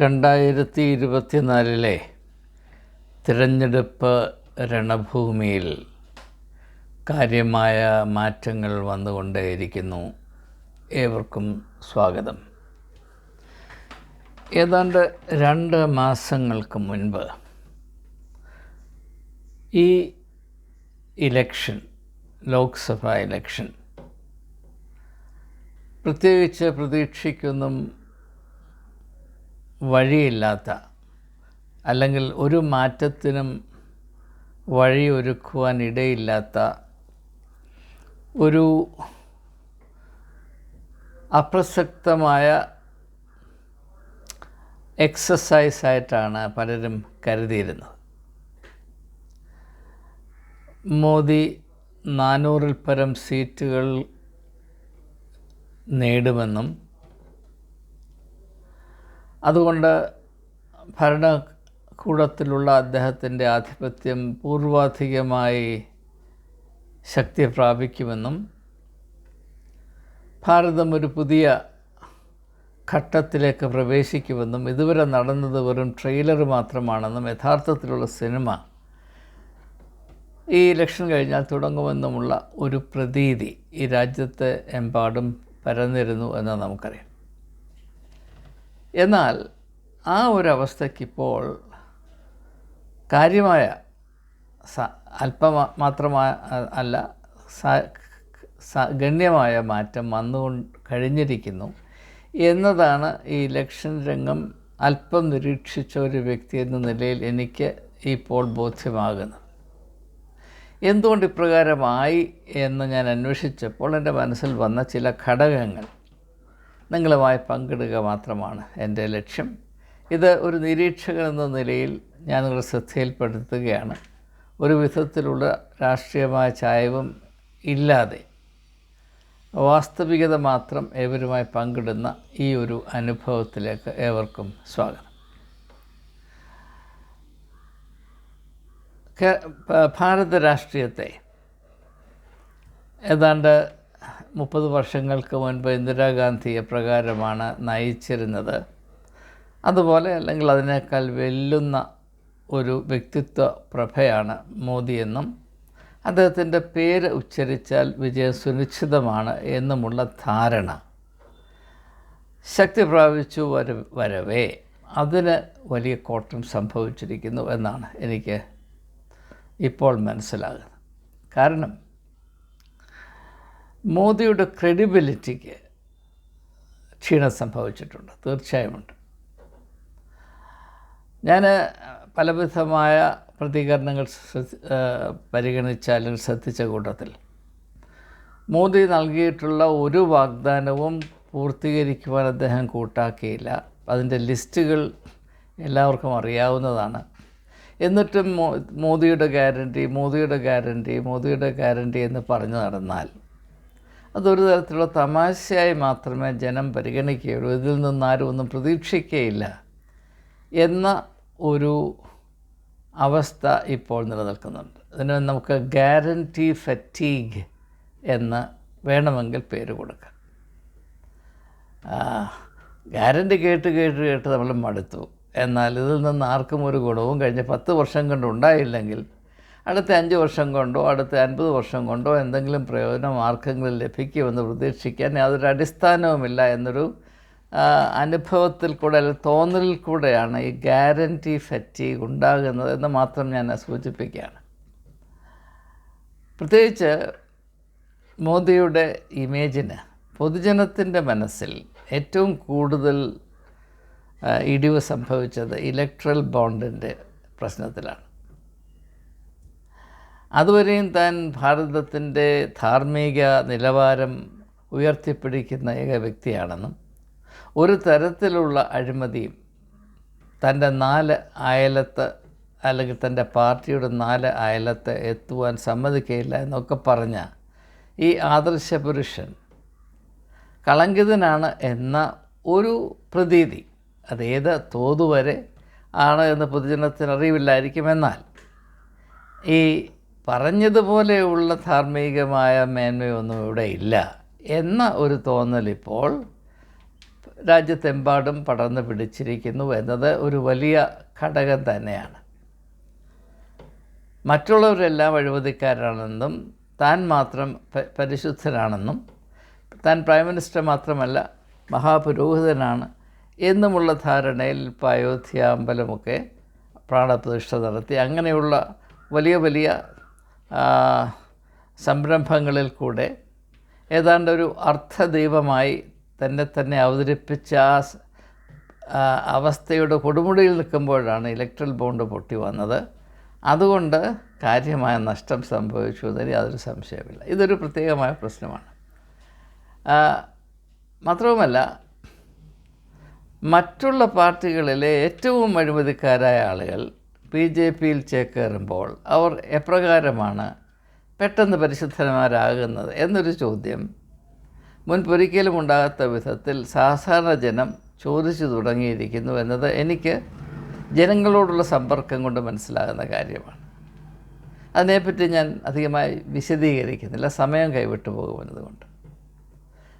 രണ്ടായിരത്തി ഇരുപത്തിനാലിലെ തിരഞ്ഞെടുപ്പ് രണഭൂമിയിൽ കാര്യമായ മാറ്റങ്ങൾ വന്നുകൊണ്ടേയിരിക്കുന്നു. ഏവർക്കും സ്വാഗതം. ഏതാണ്ട് രണ്ട് മാസങ്ങൾക്ക് മുൻപ് ഈ ഇലക്ഷൻ ലോക്സഭാ ഇലക്ഷൻ പ്രത്യേകിച്ച് പ്രതീക്ഷയ്ക്കൊന്നും വഴിയില്ലാത്ത അല്ലെങ്കിൽ ഒരു മാറ്റത്തിനും വഴിയൊരുക്കുവാൻ ഇടയില്ലാത്ത ഒരു അപ്രസക്തമായ എക്സസൈസായിട്ടാണ് പലരും കരുതിയിരുന്നത്. മോദി നാനൂറിൽ പരം സീറ്റുകൾ നേടുമെന്നും അതുകൊണ്ട് ഭരണകൂടത്തിലുള്ള അദ്ദേഹത്തിന്റെ ആധിപത്യം പൂർവാധികമായി ശക്തി പ്രാപിക്കുമെന്നും ഭാരതം ഒരു പുതിയ ഘട്ടത്തിലേക്ക് പ്രവേശിക്കുമെന്നും ഇതുവരെ നടന്നത് വെറും ട്രെയിലർ മാത്രമാണെന്നും യഥാർത്ഥത്തിലുള്ള സിനിമ ഈ ഇലക്ഷൻ കഴിഞ്ഞാൽ തുടങ്ങുമെന്നുമുള്ള ഒരു പ്രതീതി ഈ രാജ്യത്തെ എമ്പാടും പരന്നിരുന്നു എന്ന് നമുക്കറിയാം. എന്നാൽ ആ ഒരവസ്ഥയ്ക്കിപ്പോൾ കാര്യമായ അല്പ മാത്രമായ അല്ല ഗണ്യമായ മാറ്റം വന്നുകൊണ്ട് കഴിഞ്ഞിരിക്കുന്നു എന്നതാണ് ഈ ഇലക്ഷൻ രംഗം അല്പം നിരീക്ഷിച്ച ഒരു വ്യക്തി എന്ന നിലയിൽ എനിക്ക് ഇപ്പോൾ ബോധ്യമാകുന്നത്. എന്തുകൊണ്ട് ഇപ്രകാരമായി എന്ന് ഞാൻ അന്വേഷിച്ചപ്പോൾ എന്റെ മനസ്സിൽ വന്ന ചില ഘടകങ്ങൾ നിങ്ങളുമായി പങ്കിടുക മാത്രമാണ് എന്റെ ലക്ഷ്യം. ഇത് ഒരു നിരീക്ഷകൻ എന്ന നിലയിൽ ഞാൻ നിങ്ങളുടെ ശ്രദ്ധയിൽപ്പെടുത്തുകയാണ്. ഒരു വിധത്തിലുള്ള രാഷ്ട്രീയമായ ചായവും ഇല്ലാതെ. വാസ്തവികത മാത്രം ഏവരുമായി പങ്കിടുന്ന ഈ ഒരു അനുഭവത്തിലേക്ക് ഏവർക്കും സ്വാഗതം. ഭാരത രാഷ്ട്രീയത്തെ ഏതാണ്ട് മുപ്പത് വർഷങ്ങൾക്ക് മുൻപ് ഇന്ദിരാഗാന്ധി എപ്രകാരമാണ് നയിച്ചിരുന്നത്. അതുപോലെ അല്ലെങ്കിൽ അതിനേക്കാൾ വെല്ലുന്ന ഒരു വ്യക്തിത്വ പ്രഭയാണ് മോദിയെന്നും അദ്ദേഹത്തിന്റെ പേര് ഉച്ചരിച്ചാൽ വിജയം സുനിശ്ചിതമാണ് എന്നുമുള്ള ധാരണ. ശക്തി പ്രാപിച്ചു വര വരവേ അതിന് വലിയ കോട്ടം സംഭവിച്ചിരിക്കുന്നു എന്നാണ് എനിക്ക് ഇപ്പോൾ മനസ്സിലാകുന്നത്. കാരണം മോദിയുടെ ക്രെഡിബിലിറ്റിക്ക് ക്ഷീണം സംഭവിച്ചിട്ടുണ്ട്. തീർച്ചയായുമുണ്ട്. ഞാൻ പലവിധമായ പ്രതികരണങ്ങൾ പരിഗണിച്ച അല്ലെങ്കിൽ ശ്രദ്ധിച്ച കൂട്ടത്തിൽ മോദി നൽകിയിട്ടുള്ള ഒരു വാഗ്ദാനവും പൂർത്തീകരിക്കുവാൻ അദ്ദേഹം കൂട്ടാക്കിയില്ല. അതിന്റെ ലിസ്റ്റുകൾ എല്ലാവർക്കും അറിയാവുന്നതാണ്. എന്നിട്ടും മോദിയുടെ ഗ്യാരണ്ടി മോദിയുടെ ഗ്യാരണ്ടി മോദിയുടെ ഗ്യാരണ്ടി എന്ന് പറഞ്ഞു നടന്നാൽ അതൊരു തരത്തിലുള്ള തമാശയായി മാത്രമേ ജനം പരിഗണിക്കുകയുള്ളൂ. ഇതിൽ നിന്ന് ആരും ഒന്നും പ്രതീക്ഷിക്കുകയില്ല. എന്ന ഒരു അവസ്ഥ ഇപ്പോൾ നിലനിൽക്കുന്നുണ്ട്. അതിന് നമുക്ക് ഗ്യാരന്റി ഫറ്റീഗ് എന്ന് വേണമെങ്കിൽ പേര് കൊടുക്കാം. ഗ്യാരന്റി കേട്ട് കേട്ട് കേട്ട് നമ്മൾ മടുത്തു. എന്നാൽ ഇതിൽ നിന്ന് ആർക്കും ഒരു ഗുണവും കഴിഞ്ഞ പത്ത് വർഷം കൊണ്ട് ഉണ്ടായില്ലെങ്കിൽ അടുത്ത അഞ്ച് വർഷം കൊണ്ടോ അടുത്ത അൻപത് വർഷം കൊണ്ടോ എന്തെങ്കിലും പ്രയോജനം ആർക്കെങ്കിലും ലഭിക്കുമെന്ന് പ്രതീക്ഷിക്കാൻ യാതൊരു അടിസ്ഥാനവുമില്ല എന്നൊരു അനുഭവത്തിൽ കൂടെ അല്ലെങ്കിൽ തോന്നലിൽ കൂടെയാണ് ഈ ഗ്യാരന്റി ഫറ്റി ഉണ്ടാകുന്നത് എന്ന് മാത്രം ഞാൻ സൂചിപ്പിക്കുകയാണ്. പ്രത്യേകിച്ച് മോദിയുടെ ഇമേജിന് പൊതുജനത്തിന്റെ മനസ്സിൽ ഏറ്റവും കൂടുതൽ ഇടിവ് സംഭവിച്ചത് ഇലക്ട്രൽ ബോണ്ടിന്റെ പ്രശ്നത്തിലാണ്. അതുവരെയും താൻ ഭാരതത്തിന്റെ ധാർമ്മിക നിലവാരം ഉയർത്തിപ്പിടിക്കുന്ന ഏക വ്യക്തിയാണെന്നും ഒരു തരത്തിലുള്ള അഴിമതിയും തന്റെ നാല് അയലത്ത് അല്ലെങ്കിൽ തന്റെ പാർട്ടിയുടെ നാല് അയലത്ത് എത്തുവാൻ സമ്മതിക്കയില്ല എന്നൊക്കെ പറഞ്ഞ ഈ ആദർശ പുരുഷൻ കളങ്കിതനാണ് എന്ന ഒരു പ്രതീതി അതേത് തോതുവരെ ആണ് എന്ന് പൊതുജനത്തിന് അറിവില്ലായിരിക്കും എന്നാൽ ഈ പറഞ്ഞതുപോലെയുള്ള ധാർമ്മികമായ മേന്മയൊന്നും ഇവിടെ ഇല്ല എന്ന ഒരു തോന്നലിപ്പോൾ രാജ്യത്തെമ്പാടും പടർന്നു പിടിച്ചിരിക്കുന്നു എന്നത് ഒരു വലിയ ഘടകം തന്നെയാണ്. മറ്റുള്ളവരെല്ലാം അഴിമതിക്കാരാണെന്നും താൻ മാത്രം പരിശുദ്ധനാണെന്നും താൻ പ്രൈം മിനിസ്റ്റർ മാത്രമല്ല മഹാപുരോഹിതനാണ് എന്നുമുള്ള ധാരണയിൽ ഇപ്പോൾ അയോധ്യ അമ്പലമൊക്കെ പ്രാണപ്രതിഷ്ഠ നടത്തി അങ്ങനെയുള്ള വലിയ വലിയ സംരംഭങ്ങളിൽ കൂടെ ഏതാണ്ട് ഒരു അർത്ഥദൈവമായി തന്നെ തന്നെ അവതരിപ്പിച്ച ആ അവസ്ഥയുടെ കൊടുമുടിയിൽ നിൽക്കുമ്പോഴാണ് ഇലക്ട്രൽ ബോണ്ട് പൊട്ടി വന്നത്. അതുകൊണ്ട് കാര്യമായ നഷ്ടം സംഭവിച്ചു എന്നതിൽ യാതൊരു സംശയമില്ല ഇതൊരു പ്രത്യേകമായ പ്രശ്നമാണ്. മാത്രവുമല്ല മറ്റുള്ള പാർട്ടികളിലെ ഏറ്റവും അഴിമതിക്കാരായ ആളുകൾ ബി ജെ പിയിൽ ചേക്കേറുമ്പോൾ അവർ എപ്രകാരമാണ് പെട്ടെന്ന് പരിശുദ്ധന്മാരാകുന്നത് എന്നൊരു ചോദ്യം. മുൻപൊരിക്കലും ഉണ്ടാകാത്ത വിധത്തിൽ സാധാരണ ജനം ചോദിച്ചു തുടങ്ങിയിരിക്കുന്നു എന്നത് എനിക്ക് ജനങ്ങളോടുള്ള സമ്പർക്കം കൊണ്ട് മനസ്സിലാകുന്ന കാര്യമാണ്. അതിനെപ്പറ്റി ഞാൻ അധികമായി വിശദീകരിക്കുന്നില്ല. സമയം കൈവിട്ടു പോകുമെന്നതുകൊണ്ട്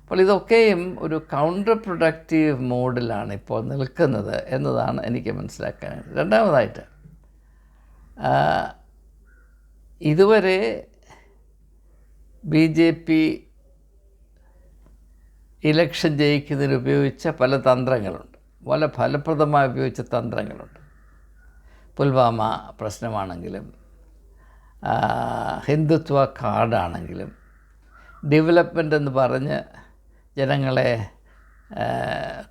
അപ്പോൾ ഇതൊക്കെയും ഒരു കൗണ്ടർ പ്രൊഡക്റ്റീവ് മോഡിലാണ് ഇപ്പോൾ നിൽക്കുന്നത് എന്നതാണ് എനിക്ക് മനസ്സിലാക്കാൻ രണ്ടാമതായിട്ട് ഇതുവരെ ബി ജെ പി ഇലക്ഷൻ ജയിക്കുന്നതിന് ഉപയോഗിച്ച പല തന്ത്രങ്ങളുണ്ട്. പല ഫലപ്രദമായി ഉപയോഗിച്ച തന്ത്രങ്ങളുണ്ട്. പുൽവാമ പ്രശ്നമാണെങ്കിലും ഹിന്ദുത്വ കാർഡാണെങ്കിലും ഡെവലപ്മെന്റ് എന്ന് പറഞ്ഞ് ജനങ്ങളെ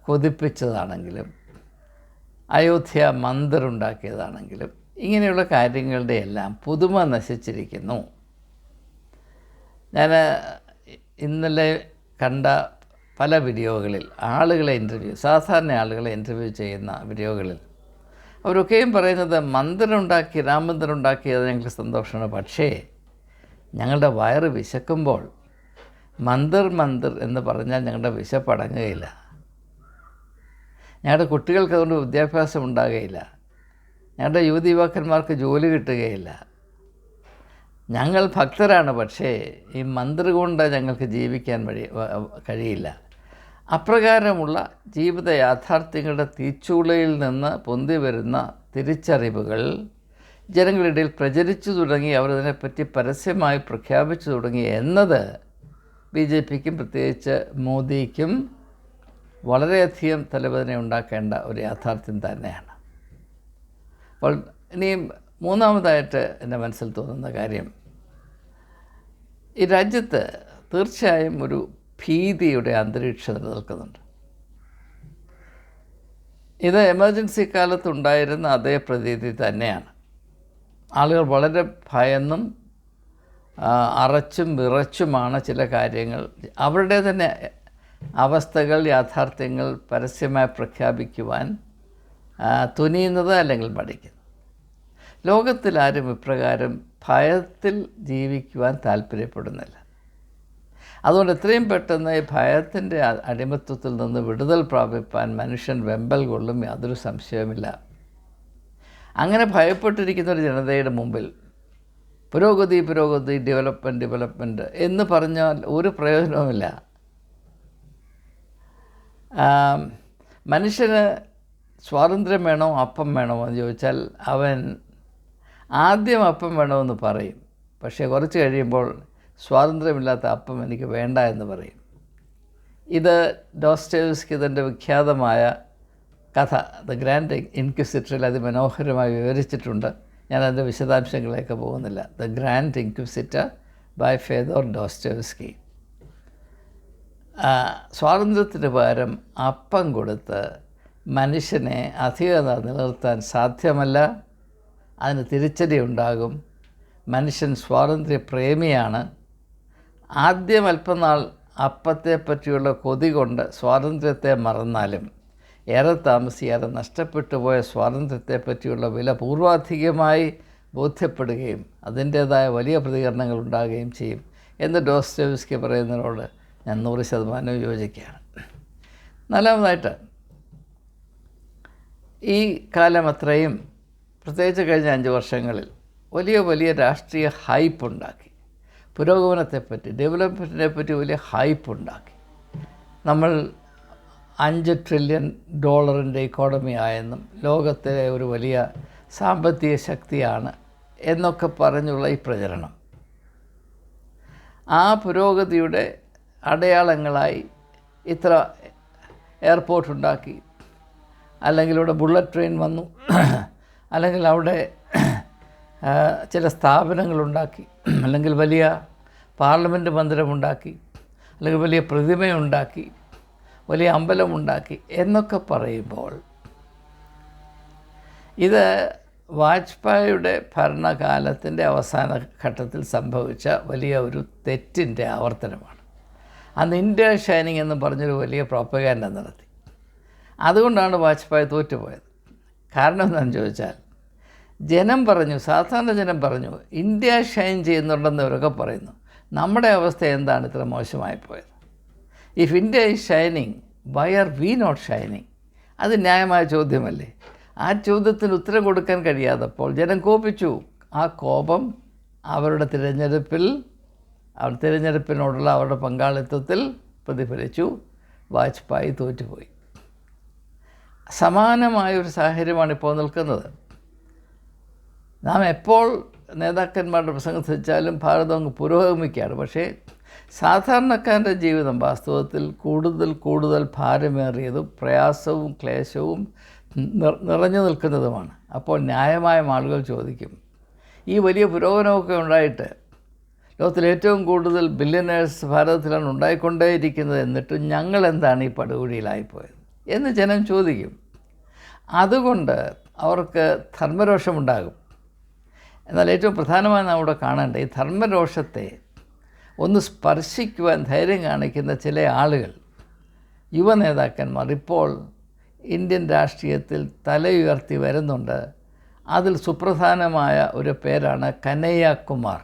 കൊതിപ്പിച്ചതാണെങ്കിലും അയോധ്യ മന്ദിർ ഉണ്ടാക്കിയതാണെങ്കിലും ഇങ്ങനെയുള്ള കാര്യങ്ങളുടെ എല്ലാം പുതുമ നശിച്ചിരിക്കുന്നു. ഞാൻ ഇന്നലെ കണ്ട പല വീഡിയോകളിൽ ആളുകളെ ഇന്റർവ്യൂ സാധാരണ ആളുകളെ ഇന്റർവ്യൂ ചെയ്യുന്ന വീഡിയോകളിൽ അവരൊക്കെയും പറയുന്നത് മന്ദിരം ഉണ്ടാക്കി രാമമന്ദിരം ഉണ്ടാക്കിയത് ഞങ്ങൾക്ക് സന്തോഷമാണ്. പക്ഷേ ഞങ്ങളുടെ വയറ് വിശക്കുമ്പോൾ മന്ദിർ മന്ദിർ എന്ന് പറഞ്ഞാൽ ഞങ്ങളുടെ വിശപ്പടങ്ങുകയില്ല ഞങ്ങളുടെ കുട്ടികൾക്ക് അതുകൊണ്ട് വിദ്യാഭ്യാസം ഉണ്ടാകുകയില്ല. ഞങ്ങളുടെ യുവതി യുവാക്കന്മാർക്ക് ജോലി കിട്ടുകയില്ല. ഞങ്ങൾ ഭക്തരാണ് പക്ഷേ ഈ മന്ത്രി കൊണ്ട് ഞങ്ങൾക്ക് ജീവിക്കാൻ വഴി കഴിയില്ല. അപ്രകാരമുള്ള ജീവിത യാഥാർത്ഥ്യങ്ങളുടെ തീച്ചൂളയിൽ നിന്ന് പൊന്തി വരുന്ന തിരിച്ചറിവുകൾ ജനങ്ങളിടയിൽ പ്രചരിച്ചു തുടങ്ങി അവരതിനെപ്പറ്റി പരസ്യമായി പ്രഖ്യാപിച്ചു തുടങ്ങി എന്നത് ബി ജെ പിക്കും പ്രത്യേകിച്ച് മോദിക്കും വളരെയധികം തലവേദന ഉണ്ടാക്കേണ്ട ഒരു യാഥാർത്ഥ്യം തന്നെയാണ്. അപ്പോൾ ഇനിയും മൂന്നാമതായിട്ട് എന്റെ മനസ്സിൽ തോന്നുന്ന കാര്യം ഈ രാജ്യത്ത് തീർച്ചയായും ഒരു ഭീതിയുടെ അന്തരീക്ഷം നിലനിൽക്കുന്നുണ്ട്. ഇത് എമർജൻസി കാലത്തുണ്ടായിരുന്ന അതേ പ്രതീതി തന്നെയാണ്. ആളുകൾ വളരെ ഭയന്നും അറച്ചും വിറച്ചുമാണ് ചില കാര്യങ്ങൾ അവരുടെ തന്നെ അവസ്ഥകൾ യാഥാർത്ഥ്യങ്ങൾ പരസ്യമായി പ്രഖ്യാപിക്കുവാൻ തുനിയുന്നത് അല്ലെങ്കിൽ മടിക്കുന്നത് ലോകത്തിലാരും ഇപ്രകാരം ഭയത്തിൽ ജീവിക്കുവാൻ താല്പര്യപ്പെടുന്നില്ല. അതുകൊണ്ട് എത്രയും പെട്ടെന്ന് ഈ ഭയത്തിന്റെ അടിമത്വത്തിൽ നിന്ന് വിടുതൽ പ്രാപിപ്പാൻ മനുഷ്യൻ വെമ്പൽ കൊള്ളും യാതൊരു സംശയവുമില്ല. അങ്ങനെ ഭയപ്പെട്ടിരിക്കുന്ന ഒരു ജനതയുടെ മുമ്പിൽ പുരോഗതി പുരോഗതി ഡെവലപ്മെന്റ് ഡെവലപ്മെന്റ് എന്ന് പറഞ്ഞാൽ ഒരു പ്രയോജനവുമില്ല. മനുഷ്യന് സ്വാതന്ത്ര്യം വേണോ അപ്പം വേണോ എന്ന് ചോദിച്ചാൽ അവൻ ആദ്യം അപ്പം വേണമെന്ന് പറയും. പക്ഷേ കുറച്ച് കഴിയുമ്പോൾ സ്വാതന്ത്ര്യമില്ലാത്ത അപ്പം എനിക്ക് വേണ്ട എന്ന് പറയും. ഇത് ഡോസ്റ്റേവ്സ്കിതന്റെ വിഖ്യാതമായ കഥ ദ ഗ്രാൻഡ് ഇൻക്വിസിറ്ററിൽ അതിമനോഹരമായി വിവരിച്ചിട്ടുണ്ട്. ഞാൻ അതിന്റെ വിശദാംശങ്ങളിലേക്ക് പോകുന്നില്ല. The grand inquisitor by Fyodor Dostoevsky. സ്വാതന്ത്ര്യത്തിന് പകരം അപ്പം കൊടുത്ത് മനുഷ്യനെ അധികത നിലനിർത്താൻ സാധ്യമല്ല അതിന് തിരിച്ചടി ഉണ്ടാകും. മനുഷ്യൻ സ്വാതന്ത്ര്യ പ്രേമിയാണ് ആദ്യം അല്പനാൾ അപ്പത്തെ പറ്റിയുള്ള കൊതി കൊണ്ട് സ്വാതന്ത്ര്യത്തെ മറന്നാലും ഏറെ താമസിയാതെ നഷ്ടപ്പെട്ടു പോയ സ്വാതന്ത്ര്യത്തെ പറ്റിയുള്ള വില പൂർവാധികമായി ബോധ്യപ്പെടുകയും അതിന്റേതായ വലിയ പ്രതികരണങ്ങൾ ഉണ്ടാകുകയും ചെയ്യും. എന്ന് ഡോസ്റ്റോവ്സ്കി പറയുന്നതിനോട് ഞാൻ നൂറ് ശതമാനം യോജിക്കുകയാണ്. നാലാമതായിട്ട് ഈ കാലം അത്രയും പ്രത്യേകിച്ച് കഴിഞ്ഞ അഞ്ച് വർഷങ്ങളിൽ വലിയ വലിയ രാഷ്ട്രീയ ഹൈപ്പ് ഉണ്ടാക്കി. പുരോഗമനത്തെപ്പറ്റി ഡെവലപ്മെന്റിനെ പറ്റി വലിയ ഹൈപ്പ് ഉണ്ടാക്കി. നമ്മൾ അഞ്ച് ട്രില്യൺ ഡോളറിന്റെ ഇക്കോണമി ആയെന്നും ലോകത്തിലെ ഒരു വലിയ സാമ്പത്തിക ശക്തിയാണ് എന്നൊക്കെ പറഞ്ഞുള്ള ഈ പ്രചരണം. ആ പുരോഗതിയുടെ അടയാളങ്ങളായി ഇത്ര എയർപോർട്ട് ഉണ്ടാക്കി. അല്ലെങ്കിൽ ഇവിടെ ബുള്ളറ്റ് ട്രെയിൻ വന്നു. അല്ലെങ്കിൽ അവിടെ ചില സ്ഥാപനങ്ങളുണ്ടാക്കി അല്ലെങ്കിൽ വലിയ പാർലമെന്റ് മന്ദിരമുണ്ടാക്കി അല്ലെങ്കിൽ വലിയ പ്രതിമയുണ്ടാക്കി വലിയ അമ്പലമുണ്ടാക്കി എന്നൊക്കെ പറയുമ്പോൾ ഇത് വാജ്പേയിയുടെ ഭരണകാലത്തിന്റെ അവസാന ഘട്ടത്തിൽ സംഭവിച്ച വലിയ ഒരു തെറ്റിന്റെ ആവർത്തനമാണ്. അന്ന് ഇന്ത്യ ഷൈനിങ് എന്ന് പറഞ്ഞൊരു വലിയ പ്രോപ്പഗാൻഡ നടത്തി. അതുകൊണ്ടാണ് വാജ്പേയി തോറ്റുപോയത്. കാരണം എന്താണെന്ന് ചോദിച്ചാൽ ജനം പറഞ്ഞു സാധാരണ ജനം പറഞ്ഞു ഇന്ത്യ ഷൈൻ ചെയ്യുന്നുണ്ടെന്ന് ഇവരൊക്കെ പറയുന്നു. നമ്മുടെ അവസ്ഥ എന്താണ് ഇത്ര മോശമായി പോയത്? If India is shining why are we not shining അത് ന്യായമായ ചോദ്യമല്ലേ? ആ ചോദ്യത്തിന് ഉത്തരം കൊടുക്കാൻ കഴിയാത്തപ്പോൾ ജനം കോപിച്ചു. ആ കോപം അവരുടെ തിരഞ്ഞെടുപ്പിൽ അവർ തിരഞ്ഞെടുപ്പിനോടുള്ള അവരുടെ പങ്കാളിത്തത്തിൽ പ്രതിഫലിച്ചു. വാജ്പേയി തോറ്റുപോയി. സമാനമായ ഒരു സാഹചര്യമാണ് ഇപ്പോൾ നിൽക്കുന്നത്. നാം എപ്പോൾ നേതാക്കന്മാരുടെ പ്രസംഗം ശ്രദ്ധിച്ചാലും ഭാരതം അങ്ങ് പുരോഗമിക്കുകയാണ്. പക്ഷേ സാധാരണക്കാരന്റെ ജീവിതം വാസ്തവത്തിൽ കൂടുതൽ കൂടുതൽ ഭാരമേറിയതും പ്രയാസവും ക്ലേശവും നിറഞ്ഞു നിൽക്കുന്നതുമാണ്. അപ്പോൾ ന്യായമായ ആളുകൾ ചോദിക്കും. ഈ വലിയ പുരോഗമനമൊക്കെ ഉണ്ടായിട്ട് ലോകത്തിൽ ഏറ്റവും കൂടുതൽ ബില്യനേഴ്സ് ഭാരതത്തിലാണ് ഉണ്ടായിക്കൊണ്ടേയിരിക്കുന്നത് എന്നിട്ടും ഞങ്ങൾ എന്താണ് ഈ പടുകുഴിയിലായിപ്പോയത്? എന്ന് ജനം ചോദിക്കും. അതുകൊണ്ട് അവർക്ക് ധർമ്മരോഷമുണ്ടാകും. എന്നാൽ ഏറ്റവും പ്രധാനമായി നാം ഇവിടെ കാണേണ്ട ഈ ധർമ്മരോഷത്തെ ഒന്ന് സ്പർശിക്കുവാൻ ധൈര്യം കാണിക്കുന്ന ചില ആളുകൾ യുവ നേതാക്കന്മാർ. ഇപ്പോൾ ഇന്ത്യൻ രാഷ്ട്രീയത്തിൽ തലയുയർത്തി വരുന്നുണ്ട്. അതിൽ സുപ്രധാനമായ ഒരു പേരാണ് കനയ്യ കുമാർ.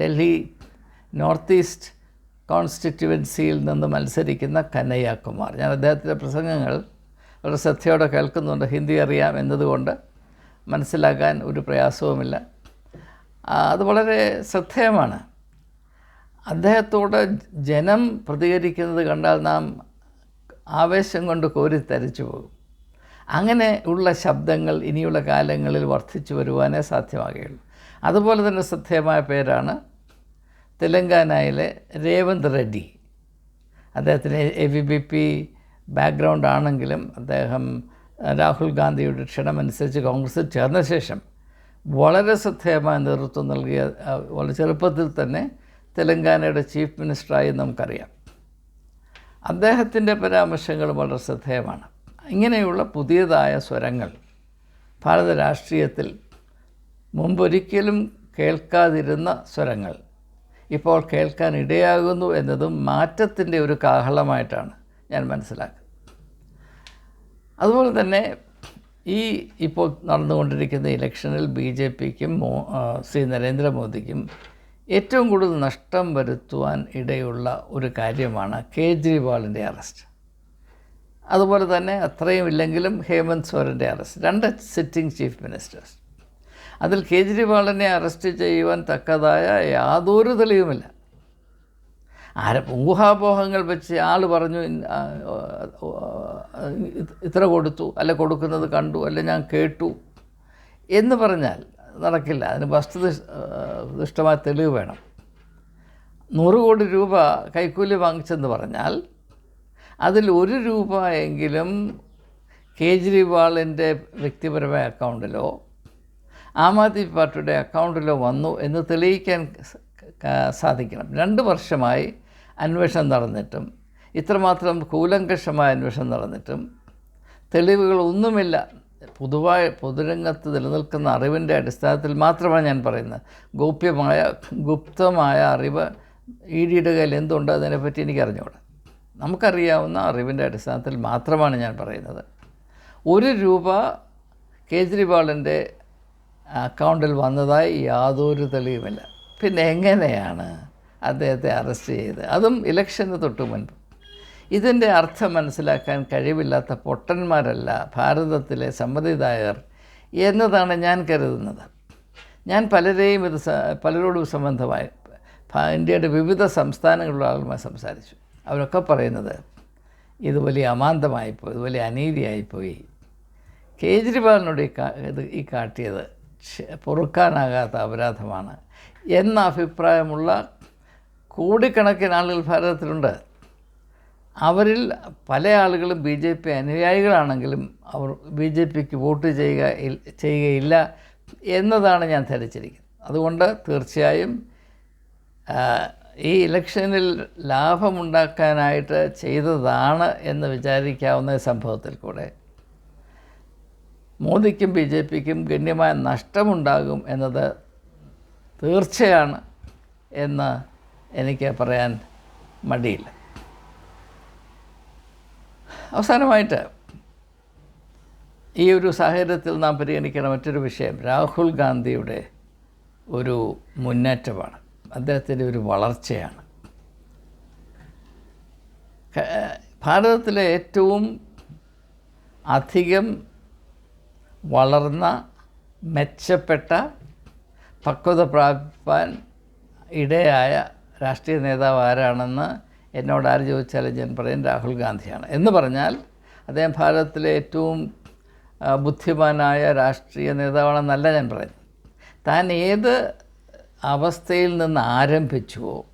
ഡൽഹി നോർത്ത് ഈസ്റ്റ് കോൺസ്റ്റിറ്റ്യുവൻസിയിൽ നിന്ന് മത്സരിക്കുന്ന കനയ്യകുമാർ. ഞാൻ അദ്ദേഹത്തിന്റെ പ്രസംഗങ്ങൾ വളരെ ശ്രദ്ധയോടെ കേൾക്കുന്നുണ്ട്. ഹിന്ദി അറിയാം എന്നതുകൊണ്ട് മനസ്സിലാക്കാൻ ഒരു പ്രയാസവുമില്ല. അത് വളരെ ശ്രദ്ധേയമാണ്. അദ്ദേഹത്തോട് ജനം പ്രതികരിക്കുന്നത് കണ്ടാൽ നാം ആവേശം കൊണ്ട് കോരിത്തരിച്ചു പോകും. അങ്ങനെ ഉള്ള ശബ്ദങ്ങൾ ഇനിയുള്ള കാലങ്ങളിൽ വർദ്ധിച്ചു വരുവാനേ സാധ്യമാകുകയുള്ളൂ. അതുപോലെ തന്നെ ശ്രദ്ധേയമായ പേരാണ് തെലങ്കാനയിലെ രേവന്ത് റെഡ്ഡി. അദ്ദേഹത്തിന് A V B P background ആണെങ്കിലും അദ്ദേഹം രാഹുൽ ഗാന്ധിയുടെ ക്ഷണമനുസരിച്ച് കോൺഗ്രസ്സിൽ ചേർന്ന ശേഷം വളരെ ശ്രദ്ധേയമായ നേതൃത്വം നൽകിയ വളരെ ചെറുപ്പത്തിൽ തന്നെ തെലങ്കാനയുടെ ചീഫ് മിനിസ്റ്ററായി നമുക്കറിയാം. അദ്ദേഹത്തിന്റെ പരാമർശങ്ങൾ വളരെ ശ്രദ്ധേയമാണ്. ഇങ്ങനെയുള്ള പുതിയതായ സ്വരങ്ങൾ ഭാരത രാഷ്ട്രീയത്തിൽ മുമ്പൊരിക്കലും കേൾക്കാതിരുന്ന സ്വരങ്ങൾ ഇപ്പോൾ കേൾക്കാൻ ഇടയാകുന്നു എന്നതും മാറ്റത്തിന്റെ ഒരു കാഹളമായിട്ടാണ് ഞാൻ മനസ്സിലാക്കുന്നത്. അതുപോലെ തന്നെ ഈ ഇപ്പോൾ നടന്നുകൊണ്ടിരിക്കുന്ന ഇലക്ഷനിൽ ബി ജെ പിക്കും മോ ശ്രീ നരേന്ദ്രമോദിക്കും ഏറ്റവും കൂടുതൽ നഷ്ടം വരുത്തുവാൻ ഇടയുള്ള ഒരു കാര്യമാണ് കേജ്രിവാളിന്റെ അറസ്റ്റ്. അതുപോലെ തന്നെ അത്രയും ഇല്ലെങ്കിലും ഹേമന്ത് സോരന്റെ അറസ്റ്റ് രണ്ട് സിറ്റിംഗ് ചീഫ് മിനിസ്റ്റേഴ്സ്. അതിൽ കേജ്രിവാളിനെ അറസ്റ്റ് ചെയ്യുവാൻ തക്കതായ യാതൊരു തെളിവുമില്ല. ആര ഊഹാപോഹങ്ങൾ വെച്ച് ആൾ പറഞ്ഞു ഇത്ര കൊടുത്തു അല്ല കൊടുക്കുന്നത് കണ്ടു അല്ല ഞാൻ കേട്ടു എന്ന് പറഞ്ഞാൽ നടക്കില്ല. അതിന് വസ്തുത ദുഷ്ടമായ തെളിവ് വേണം. നൂറ് കോടി രൂപ കൈക്കൂലി വാങ്ങിച്ചെന്ന് പറഞ്ഞാൽ അതിൽ ഒരു രൂപ എങ്കിലും കേജ്രിവാളിന്റെ വ്യക്തിപരമായ അക്കൗണ്ടിലോ ആം ആദ്മി പാർട്ടിയുടെ അക്കൗണ്ടിൽ വന്നു എന്ന് തെളിയിക്കാൻ സാധിക്കണം. രണ്ട് വർഷമായി അന്വേഷണം നടന്നിട്ടും ഇത്രമാത്രം കൂലങ്കഷമായ അന്വേഷണം നടന്നിട്ടും തെളിവുകളൊന്നുമില്ല പൊതുവായ പൊതുരംഗത്ത് നിലനിൽക്കുന്ന അറിവിന്റെ അടിസ്ഥാനത്തിൽ മാത്രമാണ് ഞാൻ പറയുന്നത്. ഗോപ്യമായ ഗുപ്തമായ അറിവ് ഇ ഡിയുടെ കയ്യിൽ എന്തുണ്ട് അതിനെപ്പറ്റി എനിക്ക് അറിഞ്ഞുകൂടാ നമുക്കറിയാവുന്ന അറിവിന്റെ അടിസ്ഥാനത്തിൽ മാത്രമാണ് ഞാൻ പറയുന്നത്. ഒരു രൂപ കേജ്രിവാളിന്റെ അക്കൗണ്ടിൽ വന്നതായി യാതൊരു തെളിവുമില്ല. പിന്നെ എങ്ങനെയാണ് അദ്ദേഹത്തെ അറസ്റ്റ് ചെയ്ത്? അതും ഇലക്ഷന് തൊട്ട് മുൻപ്. ഇതിന്റെ അർത്ഥം മനസ്സിലാക്കാൻ കഴിവില്ലാത്ത പൊട്ടന്മാരല്ല ഭാരതത്തിലെ സമ്മതിദായകർ എന്നതാണ് ഞാൻ കരുതുന്നത്. ഞാൻ പലരെയും ഇത് പലരോടും സംബന്ധമായി ഇന്ത്യയുടെ വിവിധ സംസ്ഥാനങ്ങളിലുള്ള ആളുകളുമായി സംസാരിച്ചു. അവരൊക്കെ പറയുന്നത് ഇത് വലിയ അമാന്തമായിപ്പോയി ഇത് വലിയ അനീതിയായിപ്പോയി. കേജ്രിവാളിനോട് ഈ കാ ഇത് ഈ കാട്ടിയത് പൊറുക്കാനാകാത്ത അപരാധമാണ്. എന്ന അഭിപ്രായമുള്ള കോടിക്കണക്കിന് ആളുകൾ ഭാരതത്തിലുണ്ട്. അവരിൽ പല ആളുകളും ബി ജെ പി അനുയായികളാണെങ്കിലും അവർ ബി ജെ പിക്ക് വോട്ട് ചെയ്യുക ചെയ്യുകയില്ല എന്നതാണ് ഞാൻ ധരിച്ചിരിക്കുന്നത്. അതുകൊണ്ട് തീർച്ചയായും ഈ ഇലക്ഷനിൽ ലാഭമുണ്ടാക്കാനായിട്ട് ചെയ്തതാണ് എന്ന് വിചാരിക്കാവുന്ന സംഭവത്തിൽ കൂടെ മോദിക്കും ബി ജെ പിക്കും ഗണ്യമായ നഷ്ടമുണ്ടാകും എന്നത് തീർച്ചയാണ് എന്ന് എനിക്ക് പറയാൻ മടിയില്ല. അവസാനമായിട്ട് ഈ ഒരു സാഹചര്യത്തിൽ നാം പരിഗണിക്കുന്ന മറ്റൊരു വിഷയം രാഹുൽ ഗാന്ധിയുടെ ഒരു മുന്നേറ്റമാണ്. അദ്ദേഹത്തിന്റെ ഒരു വളർച്ചയാണ്. ഭാരതത്തിലെ ഏറ്റവും അധികം വളർന്ന മെച്ചപ്പെട്ട പക്വത പ്രാപിപ്പാൻ ഇടയായ രാഷ്ട്രീയ നേതാവ് ആരാണെന്ന് എന്നോട് ആര് ചോദിച്ചാലും ഞാൻ പറയും രാഹുൽ ഗാന്ധിയാണ്. എന്ന് പറഞ്ഞാൽ അദ്ദേഹം ഭാരതത്തിലെ ഏറ്റവും ബുദ്ധിമാനായ രാഷ്ട്രീയ നേതാവാണെന്നല്ല ഞാൻ പറയുന്നത്. താൻ ഏത് അവസ്ഥയിൽ നിന്ന് ആരംഭിച്ചുവോ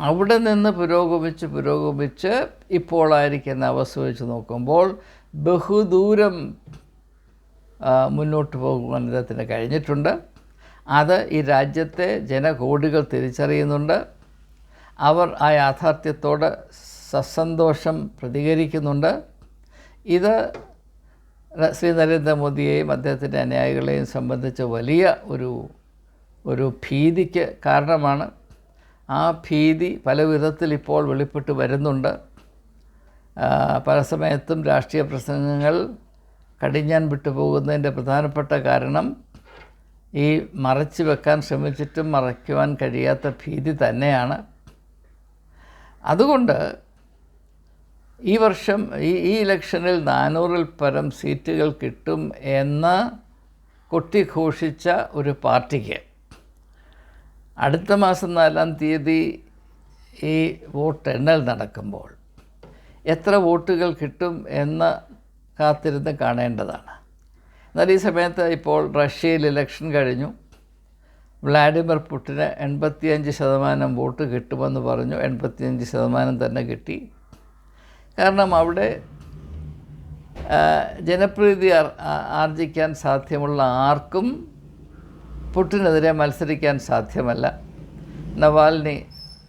അവിടെ നിന്ന് പുരോഗമിച്ച് പുരോഗമിച്ച് ഇപ്പോളായിരിക്കുന്ന അവസ്ഥ വെച്ച് നോക്കുമ്പോൾ ബഹുദൂരം മുന്നോട്ട് പോകുവാൻ ഇദ്ദേഹത്തിന് കഴിഞ്ഞിട്ടുണ്ട്. അത് ഈ രാജ്യത്തെ ജനകോടികൾ തിരിച്ചറിയുന്നുണ്ട്. അവർ ആ യാഥാർത്ഥ്യത്തോട് സസന്തോഷം പ്രതികരിക്കുന്നുണ്ട്. ഇത് ശ്രീ നരേന്ദ്രമോദിയെയും അദ്ദേഹത്തിന്റെ അനുയായികളെയും സംബന്ധിച്ച് വലിയ ഒരു ഒരു ഭീതിക്ക് കാരണമാണ്. ആ ഭീതി പല വിധത്തിൽ ഇപ്പോൾ വെളിപ്പെട്ട് വരുന്നുണ്ട്. പല സമയത്തും രാഷ്ട്രീയ പ്രസംഗങ്ങൾ കടിഞ്ഞാൻ വിട്ടുപോകുന്നതിന്റെ പ്രധാനപ്പെട്ട കാരണം ഈ മറച്ചു വെക്കാൻ ശ്രമിച്ചിട്ടും മറയ്ക്കുവാൻ കഴിയാത്ത ഭീതി തന്നെയാണ്. അതുകൊണ്ട് ഈ വർഷം ഈ ഈ ഇലക്ഷനിൽ നാനൂറിൽ പരം സീറ്റുകൾ കിട്ടും എന്ന് കൊട്ടിഘോഷിച്ച ഒരു പാർട്ടിക്ക്. അടുത്ത മാസം നാലാം തീയതി ഈ വോട്ടെണ്ണൽ നടക്കുമ്പോൾ എത്ര വോട്ടുകൾ കിട്ടും എന്ന് കാത്തിരുന്ന് കാണേണ്ടതാണ്. എന്നാൽ ഈ സമയത്ത് ഇപ്പോൾ റഷ്യയിൽ ഇലക്ഷൻ കഴിഞ്ഞു. വ്ളാഡിമിർ പുട്ടിന് എൺപത്തിയഞ്ച് ശതമാനം വോട്ട് കിട്ടുമെന്ന് പറഞ്ഞു. എൺപത്തിയഞ്ച് ശതമാനം തന്നെ കിട്ടി. കാരണം അവിടെ ജനപ്രീതി ആർ- ആർജിക്കാൻ സാധ്യമുള്ള ആർക്കും പുട്ടിനെതിരെ മത്സരിക്കാൻ സാധ്യമല്ല. നവാലിനി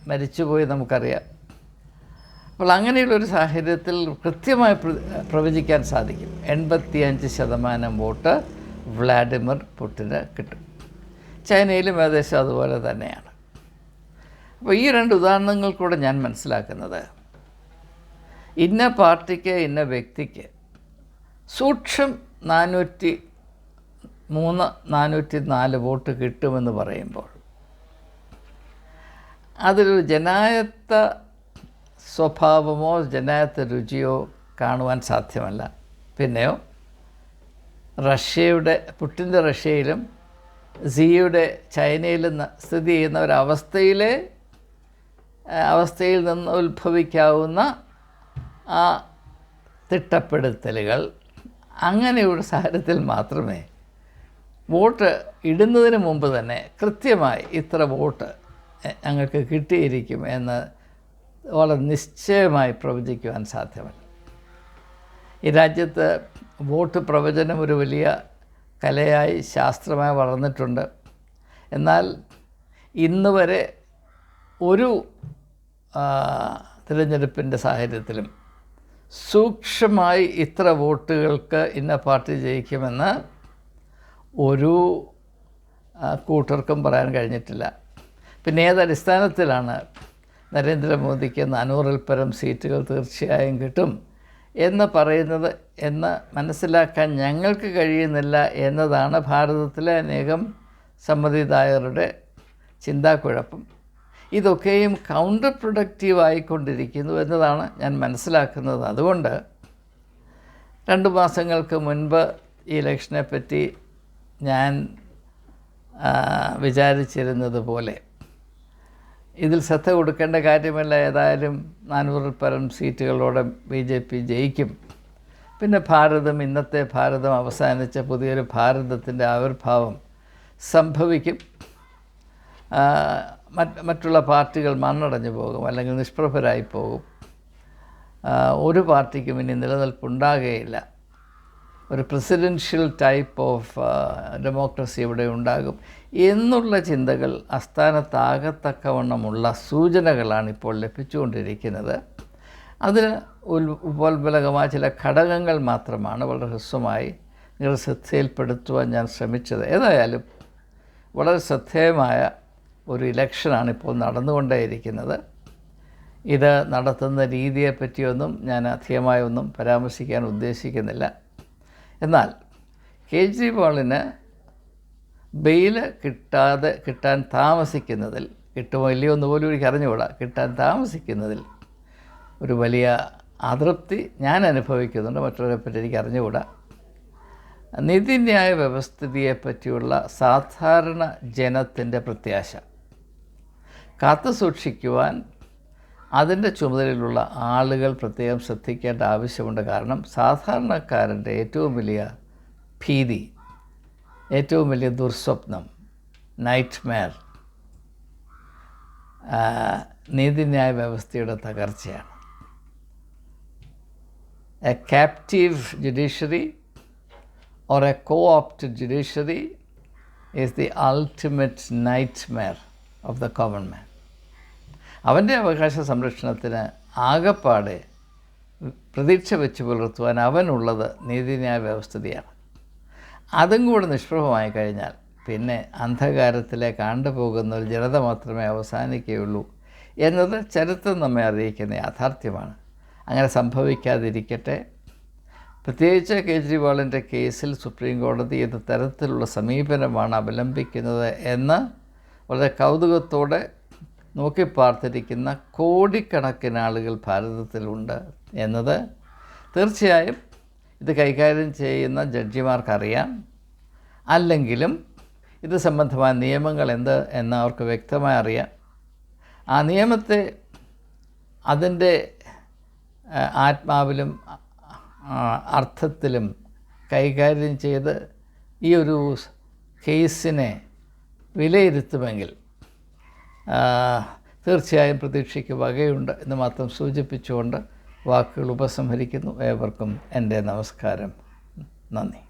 മരിച്ചുപോയി നമുക്കറിയാം. അപ്പോൾ അങ്ങനെയുള്ളൊരു സാഹചര്യത്തിൽ കൃത്യമായി പ്രവചിക്കാൻ സാധിക്കും. എൺപത്തിയഞ്ച് ശതമാനം വോട്ട് വ്ളാഡിമിർ പുട്ടിന് കിട്ടും. ചൈനയിലും ഏകദേശം അതുപോലെ തന്നെയാണ്. അപ്പോൾ ഈ രണ്ട് ഉദാഹരണങ്ങൾ കൂടെ ഞാൻ മനസ്സിലാക്കുന്നത്. ഇന്ന പാർട്ടിക്ക് ഇന്ന വ്യക്തിക്ക് സൂക്ഷ്മം നാനൂറ്റി മൂന്ന് നാനൂറ്റി നാല് വോട്ട് കിട്ടുമെന്ന് പറയുമ്പോൾ അതിലൊരു ജനായത്ത സ്വഭാവമോ ജനാത്ത രുചിയോ കാണുവാൻ സാധ്യമല്ല. പിന്നെയോ റഷ്യയുടെ പുട്ടിന്റെ റഷ്യയിലും സിയുടെ ചൈനയിലും സ്ഥിതി ചെയ്യുന്ന ഒരവസ്ഥയിലെ അവസ്ഥയിൽ നിന്ന് ഉത്ഭവിക്കാവുന്ന ആ തിട്ടപ്പെടുത്തലുകൾ അങ്ങനെയുള്ള സാഹചര്യത്തിൽ മാത്രമേ വോട്ട് ഇടുന്നതിന് മുമ്പ് തന്നെ കൃത്യമായി ഇത്ര വോട്ട് ഞങ്ങൾക്ക് കിട്ടിയിരിക്കും എന്ന് വളരെ നിശ്ചയമായി പ്രവചിക്കുവാൻ സാധ്യമല്ല. ഈ രാജ്യത്ത് വോട്ട് പ്രവചനം ഒരു വലിയ കലയായി ശാസ്ത്രമായി വളർന്നിട്ടുണ്ട്. എന്നാൽ ഇന്ന് വരെ ഒരു തിരഞ്ഞെടുപ്പിന്റെ സാഹചര്യത്തിലും സൂക്ഷ്മമായി ഇത്ര വോട്ടുകൾക്ക് ഇന്ന പാർട്ടി ജയിക്കുമെന്ന് ഒരു കൂട്ടർക്കും പറയാൻ കഴിഞ്ഞിട്ടില്ല. പിന്നെ ഏതടിസ്ഥാനത്തിലാണ് നരേന്ദ്രമോദിക്ക് നാനൂറിൽ പരം സീറ്റുകൾ തീർച്ചയായും കിട്ടും എന്ന് പറയുന്നത് എന്ന് മനസ്സിലാക്കാൻ ഞങ്ങൾക്ക് കഴിയുന്നില്ല എന്നതാണ് ഭാരതത്തിലെ അനേകം സമ്മതിദായകരുടെ ചിന്താക്കുഴപ്പം. ഇതൊക്കെയും കൗണ്ടർ പ്രൊഡക്റ്റീവ് ആയിക്കൊണ്ടിരിക്കുന്നു എന്നതാണ് ഞാൻ മനസ്സിലാക്കുന്നത്. അതുകൊണ്ട് രണ്ട് മാസങ്ങൾക്ക് മുൻപ് ഈ ഇലക്ഷനെ പറ്റി ഞാൻ വിചാരിച്ചിരുന്നത് പോലെ ഇതിൽ ശ്രദ്ധ കൊടുക്കേണ്ട കാര്യമല്ല ഏതായാലും നാനൂറിൽ പരം സീറ്റുകളോടെ ബി ജെ പി ജയിക്കും. പിന്നെ ഭാരതം ഇന്നത്തെ ഭാരതം അവസാനിച്ച പുതിയൊരു ഭാരതത്തിന്റെ ആവിർഭാവം സംഭവിക്കും. മറ്റ് മറ്റുള്ള പാർട്ടികൾ മണ്ണടഞ്ഞു പോകും അല്ലെങ്കിൽ നിഷ്പ്രഭരായി പോകും. ഒരു പാർട്ടിക്കും ഇനി നിലനിൽപ്പുണ്ടാകുകയില്ല. ഒരു പ്രസിഡൻഷ്യൽ ടൈപ്പ് ഓഫ് ഡെമോക്രസി ഇവിടെ ഉണ്ടാകും. എന്നുള്ള ചിന്തകൾ അസ്ഥാനത്താകത്തക്കവണ്ണമുള്ള സൂചനകളാണ് ഇപ്പോൾ ലഭിച്ചുകൊണ്ടിരിക്കുന്നത്. അതിന് ഉൽ ഉപോത്ബലകമായ ചില ഘടകങ്ങൾ മാത്രമാണ് വളരെ ഹ്രസ്വമായി നിങ്ങളുടെ ശ്രദ്ധയിൽപ്പെടുത്തുവാൻ ഞാൻ ശ്രമിച്ചത്. ഏതായാലും വളരെ ശ്രദ്ധേയമായ ഒരു ഇലക്ഷനാണ് ഇപ്പോൾ നടന്നുകൊണ്ടേയിരിക്കുന്നത്. ഇത് നടത്തുന്ന രീതിയെ പറ്റിയൊന്നും ഞാൻ അധികമായൊന്നും പരാമർശിക്കാൻ ഉദ്ദേശിക്കുന്നില്ല. എന്നാൽ കേജ്രിവാളിന് ബെയിൽ കിട്ടാതെ കിട്ടാൻ താമസിക്കുന്നതിൽ കിട്ടുമോ ഇല്ലയോ എന്ന് പോലും എനിക്ക് അറിഞ്ഞുകൂടാ. കിട്ടാൻ താമസിക്കുന്നതിൽ ഒരു വലിയ അതൃപ്തി ഞാൻ അനുഭവിക്കുന്നുണ്ട്. മറ്റുള്ളവരെ പറ്റി എനിക്ക് അറിഞ്ഞുകൂടാ. നീതിന്യായ വ്യവസ്ഥിതിയെ പറ്റിയുള്ള സാധാരണ ജനത്തിന്റെ പ്രത്യാശ. കാത്തു സൂക്ഷിക്കുവാൻ അതിന്റെ ചുമതലയിലുള്ള ആളുകൾ പ്രത്യേകം ശ്രദ്ധിക്കേണ്ട ആവശ്യമുണ്ട്. കാരണം സാധാരണക്കാരന്റെ ഏറ്റവും വലിയ ഭീതി ഏറ്റവും വലിയ ദുർസ്വപ്നം നൈറ്റ് മെയർ നീതിന്യായ വ്യവസ്ഥയുടെ തകർച്ചയാണ്. A captive judiciary or a co opted judiciary is the ultimate nightmare of the common man അവന്റെ അവകാശ സംരക്ഷണത്തിന് ആകപ്പാടെ പ്രതീക്ഷ വെച്ച് പുലർത്തുവാൻ അവനുള്ളത് നീതിന്യായ വ്യവസ്ഥിതിയാണ്. അതും കൂടെ നിഷ്പ്രഭമായി കഴിഞ്ഞാൽ പിന്നെ അന്ധകാരത്തിലെ കണ്ടുപോകുന്ന ഒരു ജനത മാത്രമേ അവസാനിക്കുകയുള്ളൂ എന്നത് ചരിത്രം നമ്മെ അറിയിക്കുന്ന യാഥാർത്ഥ്യമാണ്. അങ്ങനെ സംഭവിക്കാതിരിക്കട്ടെ. പ്രത്യേകിച്ച് കേജ്രിവാളിന്റെ കേസിൽ സുപ്രീം കോടതി ഏത് തരത്തിലുള്ള സമീപനമാണ് അവലംബിക്കുന്നത് എന്ന് വളരെ കൗതുകത്തോടെ നോക്കിപ്പാർത്തിരിക്കുന്ന കോടിക്കണക്കിന് ആളുകൾ ഭാരതത്തിലുണ്ട് എന്നത് തീർച്ചയായും ഇത് കൈകാര്യം ചെയ്യുന്ന ജഡ്ജിമാർക്കറിയാം. അല്ലെങ്കിലും ഇത് സംബന്ധമായ നിയമങ്ങൾ എന്ത് എന്ന് അവർക്ക് വ്യക്തമായി അറിയാം. ആ നിയമത്തെ അതിന്റെ ആത്മാവിലും അർത്ഥത്തിലും കൈകാര്യം ചെയ്ത് ഈ ഒരു കേസിനെ വിലയിരുത്തുമെങ്കിൽ തീർച്ചയായും പ്രതീക്ഷയ്ക്ക് വകയുണ്ട് എന്ന് മാത്രം സൂചിപ്പിച്ചുകൊണ്ട് വാക്കുകൾ ഉപസംഹരിക്കുന്നു. ഏവർക്കും എന്റെ നമസ്കാരം. നന്ദി.